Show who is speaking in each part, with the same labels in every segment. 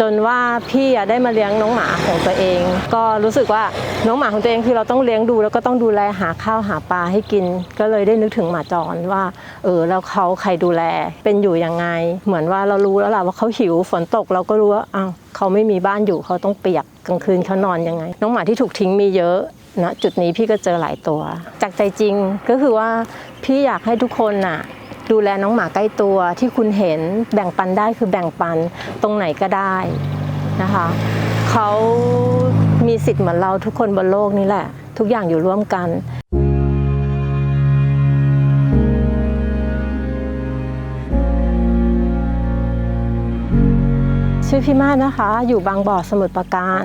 Speaker 1: จนว่าพี่ได้มาเลี้ยงน้องหมาของตัวเอง ก็รู้สึกว่าน้องหมาของตัวเองคือเราต้องเลี้ยงดูแล้วก็ต้องดูแลหาข้าวหาปลาให้กิน ก็เลยได้นึกถึงหมาจรว่า เออแล้วเขาใครดูแลเป็นอยู่ยังไง เหมือนว่าเรารู้แล้วล่ะว่าเขาหิวฝนตกเราก็รู้ว่าอ้าวเขาไม่มีบ้านอยู่เขาต้องเปียกกลางคืนเขานอนยังไง น้องหมาที่ถูกทิ้งมีเยอะนะจุดนี้พี่ก็เจอหลายตัว จากใจจริงก็คือว่าพี่อยากให้ทุกคนน่ะ ดูแลน้องหมาใกล้ตัวที่คุณเห็นแบ่งปันได้คือแบ่งปันตรงไหนก็ได้นะคะเขามีสิทธิ์เหมือนเราทุกคนบนโลกนี่แหละ ทุกอย่างอยู่ร่วมกันชื่อพี่มาศนะคะ อยู่บางบ่อสมุทรปราการ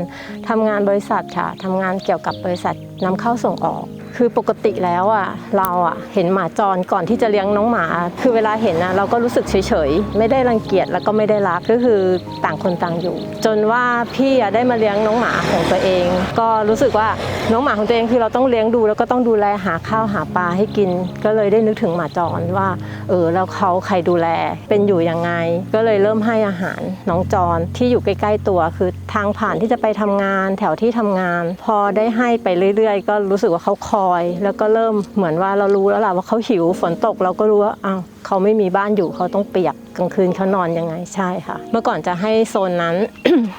Speaker 1: ทำงานบริษัทค่ะทำงานเกี่ยวกับบริษัทนำเข้าส่งออก คือปกติแล้วอะเราอะเห็นหมาจรก่อนที่จะเลี้ยงน้องหมา คือเวลาเห็นนะเราก็รู้สึกเฉยๆ ไม่ได้รังเกียจแล้วก็ไม่ได้รักก็คือต่างคนต่างอยู่ จนว่าพี่อะได้มาเลี้ยงน้องหมาของตัวเอง ก็รู้สึกว่าน้องหมาของตัวเองคือเราต้องเลี้ยงดู แล้วก็ต้องดูแลหาข้าวหาปลาให้กิน ก็เลยได้นึกถึงหมาจรว่า เออแล้วเขาใครดูแลเป็นอยู่ยังไง ก็เลยเริ่มให้อาหารน้องจรที่อยู่ใกล้ ๆ ตัว คือทางผ่านที่จะไปทำงาน แถวที่ทำงาน พอได้ให้ไปเรื่อย ๆ ก็รู้สึกว่าเขาคอย แล้วก็เริ่มเหมือนว่าเรารู้แล้วล่ะว่าเขาหิวฝนตกเราก็รู้ว่าอ้าว เขาไม่มีบ้านอยู่เขาต้องเปียกกลางคืนเขานอนยังไงใช่ค่ะ เมื่อก่อนจะให้โซนนั้น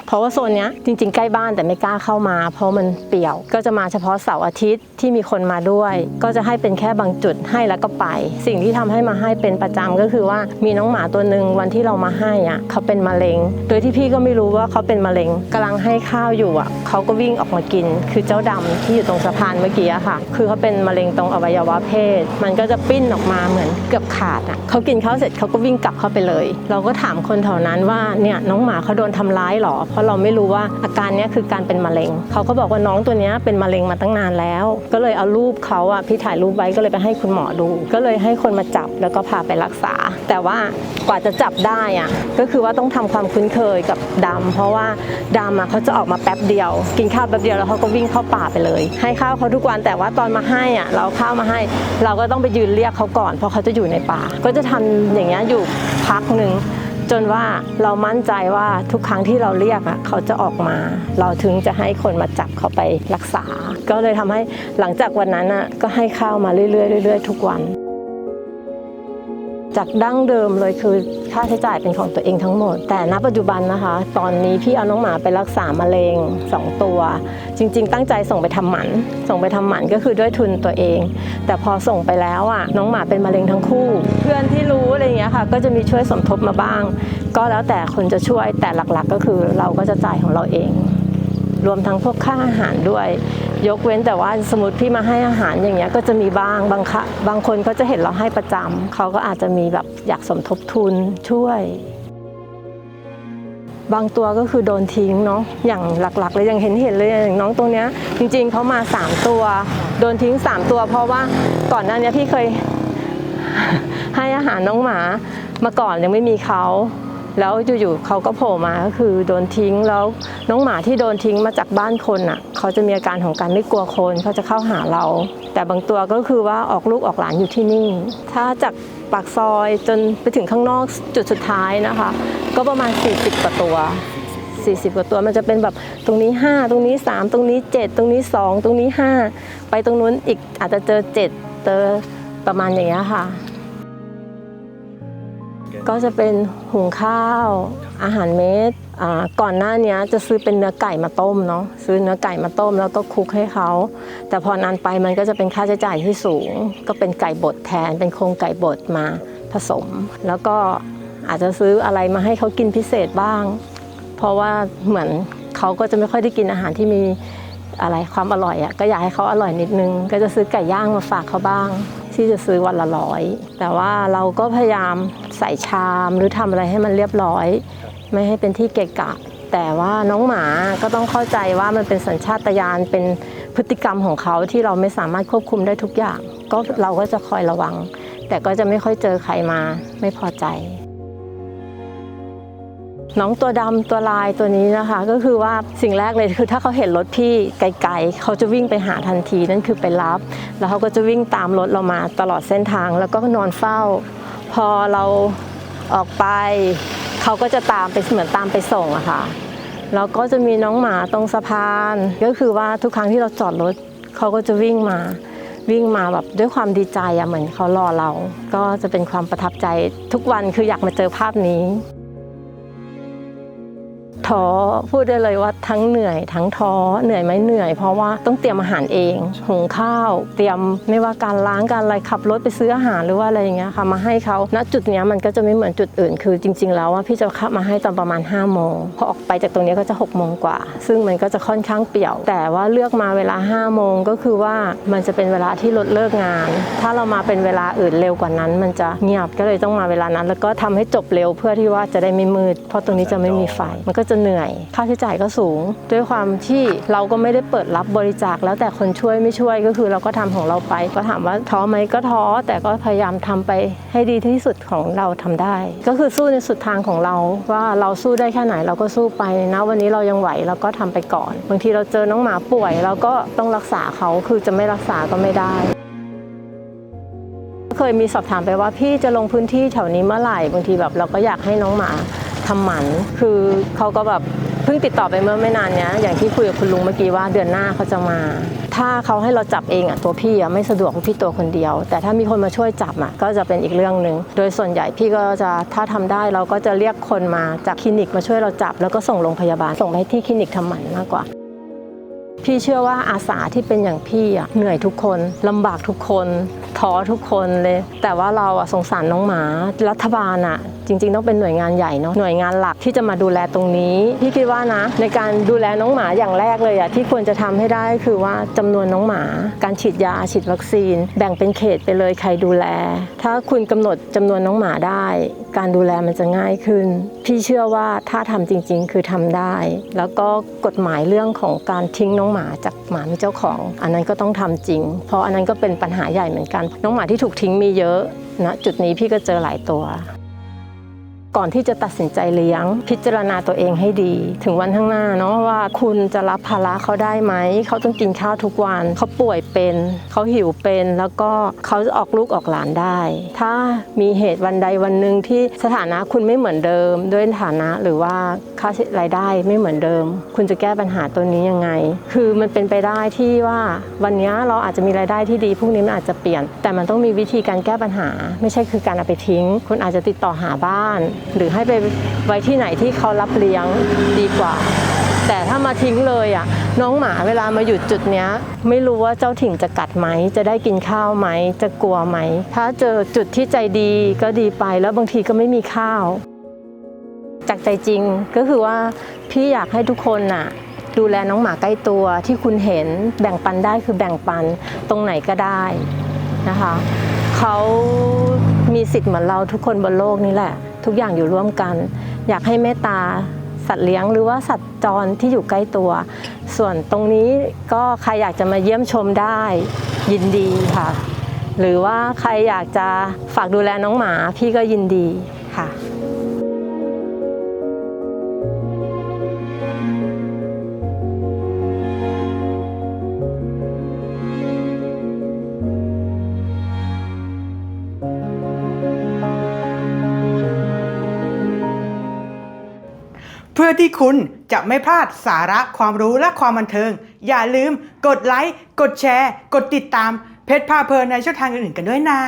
Speaker 1: เพราะว่าโซนนี้จริงๆ ใกล้บ้านแต่ไม่กล้าเข้ามา เพราะมันเปี่ยว ก็จะมาเฉพาะเสาร์อาทิตย์ที่มีคนมาด้วย ก็จะให้เป็นแค่บางจุดให้แล้วก็ไป สิ่งที่ทำให้มาให้เป็นประจำก็คือว่ามีน้องหมาตัวหนึ่งวันที่เรามาให้อะเขาเป็นมะเร็ง โดยที่พี่ก็ไม่รู้ว่าเขาเป็นมะเร็งกำลังให้ข้าวอยู่อะเขาก็วิ่งออกมากิน คือเจ้าดำที่อยู่ตรงสะพานเมื่อกี้ค่ะ คือเขาเป็นมะเร็งตรงอวัยวะเพศ มันก็จะปิ้นออกมาเหมือนเกือบขาดอะเขากินข้าวเสร็จเขาก็วิ่งกลับเข้าไปเลย เราก็ถามคนแถวนั้นว่าเนี่ยน้องหมาเขาโดนทำร้ายหรอ เพราะเราไม่รู้ว่าอาการนี้คือการเป็นมะเร็ง เขาก็บอกว่าน้องตัวนี้เป็นมะเร็งมาตั้งนานแล้ว ก็เลยเอารูปเขาอะพี่ถ่ายรูปไว้ก็เลยไปให้คุณหมอดู ก็เลยให้คนมาจับแล้วก็พาไปรักษา แต่ว่ากว่าจะจับได้อะก็คือว่าต้องทำความคุ้นเคยกับดำเพราะว่าดำอะเขาจะออกมาแป๊บเดียว กินข้าวแป๊บเดียวแล้วเขาก็วิ่งเข้าป่าไปเลย ให้ข้าวเขาทุกวันแต่ว่าตอนมาให้อะเราเอาข้าวมาให้ เราก็ต้องไปยืนเรียกเขาก่อน เพราะเขาจะอยู่ในป่าก็จะทำอย่างเงี้ยอยู่พักหนึ่งจนว่าเรามั่นใจว่าทุกครั้งที่เราเรียกอะเขาจะออกมา เราถึงจะให้คนมาจับเขาไปรักษา ก็เลยทำให้หลังจากวันนั้นอะก็ให้ข้าวมาเรื่อยๆเรื่อยๆ ทุกวัน จากดั้งเดิมเลยคือค่าใช้จ่ายเป็นของตัวเองทั้งหมด แต่ณปัจจุบันนะคะ ตอนนี้พี่เอาน้องหมาไปรักษามะเร็ง2 ตัว จริง ๆ ตั้งใจส่งไปทำหมัน ส่งไปทำหมันก็คือด้วยทุนตัวเอง แต่พอส่งไปแล้วอะน้องหมาเป็นมะเร็งทั้งคู่ เพื่อนที่รู้อะไรเงี้ยค่ะ ก็จะมีช่วยสมทบมาบ้าง ก็แล้วแต่คนจะช่วยแต่หลักๆ ก็คือเราก็จะจ่ายของเราเอง รวมทั้งพวกค่าอาหารด้วย ยกเว้นแต่ว่าสมมติพี่มาให้อาหารอย่างเงี้ยก็จะมีบ้างบางคะบางคนก็จะเห็นเราให้ประจำเขาก็อาจจะมีแบบอยากสมทบทุนช่วย บางตัวก็คือโดนทิ้งเนาะอย่างหลักๆเลยอย่างเห็นเห็นเลยอย่างน้องตรงเนี้ยจริง ๆเขามา 3 ตัว โดนทิ้ง 3 ตัว เพราะว่าก่อนหน้านี้พี่เคยให้อาหารน้องหมามาก่อนยังไม่มีเขา แล้วอยู่ๆเขาก็โผล่มาก็คือโดนทิ้งแล้วน้องหมาที่โดนทิ้งมาจากบ้านคนอะเขาจะมีอาการของการไม่กลัวคนเขาจะเข้าหาเรา แต่บางตัวก็คือว่าออกลูกออกหลานอยู่ที่นี่ถ้าจากปากซอยจนไปถึงข้างนอกจุดสุดท้ายนะคะ ก็ประมาณ 40กว่าตัว 40 กว่าตัวมันจะเป็นแบบตรงนี้ 5 ตรงนี้ 3 ตรงนี้ 7 ตรงนี้ 2 ตรงนี้ 5 ไปตรงนู้นอีกอาจจะเจอ 7 เจอประมาณอย่างเงี้ยค่ะ ก็จะเป็นหุงข้าว อาหารเม็ดก่อนหน้านี้จะซื้อเป็นเนื้อไก่มาต้มเนาะซื้อเนื้อไก่มาต้มแล้วก็คลุกให้เขา แต่พอนานไปมันก็จะเป็นค่าใช้จ่ายที่สูง ก็เป็นไก่บดแทน เป็นโครงไก่บดมาผสม แล้วก็อาจจะซื้ออะไรมาให้เขากินพิเศษบ้าง เพราะว่าเหมือนเขาก็จะไม่ค่อยได้กินอาหารที่มีอะไรความอร่อยอะ่ะก็อยากให้เขาอร่อยนิดนึง ก็จะซื้อไก่ย่างมาฝากเขาบ้าง ที่จะซื้อวันละร้อยแต่ว่าเราก็พยายามใส่ชามหรือทำอะไรให้มันเรียบร้อย ไม่ให้เป็นที่เกะกะ แต่ว่าน้องหมาก็ต้องเข้าใจว่ามันเป็นสัญชาตญาณเป็นพฤติกรรมของเขาที่เราไม่สามารถควบคุมได้ทุกอย่าง ก็เราก็จะคอยระวัง แต่ก็จะไม่ค่อยเจอใครมาไม่พอใจ น้องตัวดำตัวลายตัวนี้นะคะ ก็คือว่าสิ่งแรกเลยคือถ้าเขาเห็นรถพี่ไกลๆเขาจะวิ่งไปหาทันทีนั่นคือไปรับ แล้วเขาก็จะวิ่งตามรถเรามาตลอดเส้นทางแล้วก็นอนเฝ้า พอเราออกไปเขาก็จะตามไปเหมือนตามไปส่งอะค่ะแล้วก็จะมีน้องหมาตรงสะพาน ก็คือว่าทุกครั้งที่เราจอดรถเขาก็จะวิ่งมาวิ่งมาแบบด้วยความดีใจอะเหมือนเขารอเรา ก็จะเป็นความประทับใจทุกวันคืออยากมาเจอภาพนี้ ท้อพูดได้เลยว่าทั้งเหนื่อย ทั้งท้อเหนื่อยไหมเหนื่อย เพราะว่าต้องเตรียมอาหารเองหุงข้าว เตรียมไม่ว่าการล้างการอะไรขับรถไปซื้ออาหารหรือว่าอะไรอย่างเงี้ยค่ะมาให้เขาณจุดเนี้ยมันก็จะไม่เหมือนจุดอื่น คือจริง ๆ แล้วว่าพี่จะขับมาให้ตอนประมาณ5้าโมงพอออกไปจากตรงนี้ก็จะ6กโมงกว่า ซึ่งมันก็จะค่อนข้างเปี่ยว แต่ว่าเลือกมาเวลา5้าโมงก็คือว่ามันจะเป็นเวลาที่รถเลิกงาน ถ้าเรามาเป็นเวลาอื่นเร็วกว่านั้น มันจะเงียบก็เลยต้องมาเวลานั้น แล้วก็ทำให้จบเร็วเพื่อที่ว่าจะได้ไม่มืด เพราะตรงนี้จะไม่มีไฟมันก็จะเหนื่อย ค่าใช้จ่ายก็สูง ด้วยความที่เราก็ไม่ได้เปิดรับบริจาคแล้วแต่คนช่วยไม่ช่วยก็คือเราก็ทำของเราไป ก็ถามว่าท้อไหมก็ท้อแต่ก็พยายามทำไปให้ดีที่สุดของเราทำได้ ก็คือสู้ในสุดทางของเราว่าเราสู้ได้แค่ไหนเราก็สู้ไปนะวันนี้เรายังไหวเราก็ทำไปก่อน บางทีเราเจอน้องหมาป่วยเราก็ต้องรักษาเขาคือจะไม่รักษาก็ไม่ได้เคยมีสอบถามไปว่าพี่จะลงพื้นที่แถวนี้เมื่อไหร่บางทีแบบเราก็อยากให้น้องหมา ทำหมัน คือเขาก็แบบเพิ่งติดต่อไปเมื่อไม่นานเนี้ยอย่างที่คุยกับคุณลุงเมื่อกี้ว่าเดือนหน้าเขาจะมา ถ้าเขาให้เราจับเองอะตัวพี่อะไม่สะดวกพี่ตัวคนเดียว แต่ถ้ามีคนมาช่วยจับอะก็จะเป็นอีกเรื่องหนึ่งโดยส่วนใหญ่พี่ก็จะถ้าทำได้เราก็จะเรียกคนมาจากคลินิกมาช่วยเราจับ แล้วก็ส่งโรงพยาบาลส่งไปที่คลินิกทำหมันมากกว่าพี่เชื่อว่าอาสาที่เป็นอย่างพี่อะเหนื่อยทุกคนลำบากทุกคนท้อทุกคนเลย แต่ว่าเราอะสงสารน้องหมา รัฐบาลอะ จริง ๆ ต้องเป็นหน่วยงานใหญ่เนาะหน่วยงานหลักที่จะมาดูแลตรงนี้พี่คิดว่านะ ในการดูแลน้องหมาอย่างแรกเลยอะที่ควรจะทำให้ได้คือว่าจำนวนน้องหมา การฉีดยาฉีดวัคซีน แบ่งเป็นเขตไปเลยใครดูแล ถ้าคุณกำหนดจำนวนน้องหมาได้ การดูแลมันจะง่ายขึ้น พี่เชื่อว่าถ้าทำจริง ๆ คือทำได้ แล้วก็กฎหมายเรื่องของการทิ้งน้องหมาจากหมามีเจ้าของ อันนั้นก็ต้องทำจริง เพราะอันนั้นก็เป็นปัญหาใหญ่เหมือนกัน น้องหมาที่ถูกทิ้งมีเยอะนะจุดนี้พี่ก็เจอหลายตัว ก่อนที่จะตัดสินใจเลี้ยง พิจารณาตัวเองให้ดี ถึงวันข้างหน้าเนาะว่าคุณจะรับภาระเขาได้ไหม เขาต้องกินข้าวทุกวัน เขาป่วยเป็น เขาหิวเป็น แล้วก็เขาจะออกลูกออกหลานได้ ถ้ามีเหตุวันใดวันหนึ่งที่สถานะคุณไม่เหมือนเดิม ด้วยฐานะหรือว่าค่ารายได้ไม่เหมือนเดิม คุณจะแก้ปัญหาตัวนี้ยังไง คือมันเป็นไปได้ที่ว่าวันนี้เราอาจจะมีรายได้ที่ดีพรุ่งนี้มันอาจจะเปลี่ยน แต่มันต้องมีวิธีการแก้ปัญหา ไม่ใช่คือการเอาไปทิ้ง คุณอาจจะติดต่อหาบ้านหรือให้ไปไว้ที่ไหนที่เขารับเลี้ยงดีกว่า แต่ถ้ามาทิ้งเลยอะน้องหมาเวลามาอยู่จุดเนี้ย ไม่รู้ว่าเจ้าถิ่นจะกัดไหม จะได้กินข้าวไหม จะกลัวไหม ถ้าเจอจุดที่ใจดีก็ดีไปแล้วบางทีก็ไม่มีข้าว จากใจจริงก็คือว่าพี่อยากให้ทุกคนน่ะดูแลน้องหมาใกล้ตัวที่คุณเห็นแบ่งปันได้คือแบ่งปันตรงไหนก็ได้นะคะเขามีสิทธิ์เหมือนเราทุกคนบนโลกนี่แหละ ทุกอย่างอยู่ร่วมกัน อยากให้เมตตาสัตว์เลี้ยงหรือว่าสัตว์จรที่อยู่ใกล้ตัว ส่วนตรงนี้ก็ใครอยากจะมาเยี่ยมชมได้ยินดีค่ะ หรือว่าใครอยากจะฝากดูแลน้องหมาพี่ก็ยินดีค่ะ
Speaker 2: เพื่อที่คุณจะไม่พลาดสาระความรู้และความบันเทิง อย่าลืมกดไลค์ กดแชร์ กดติดตามเพจพาเพลินในช่องทางอื่นๆกันด้วยนะ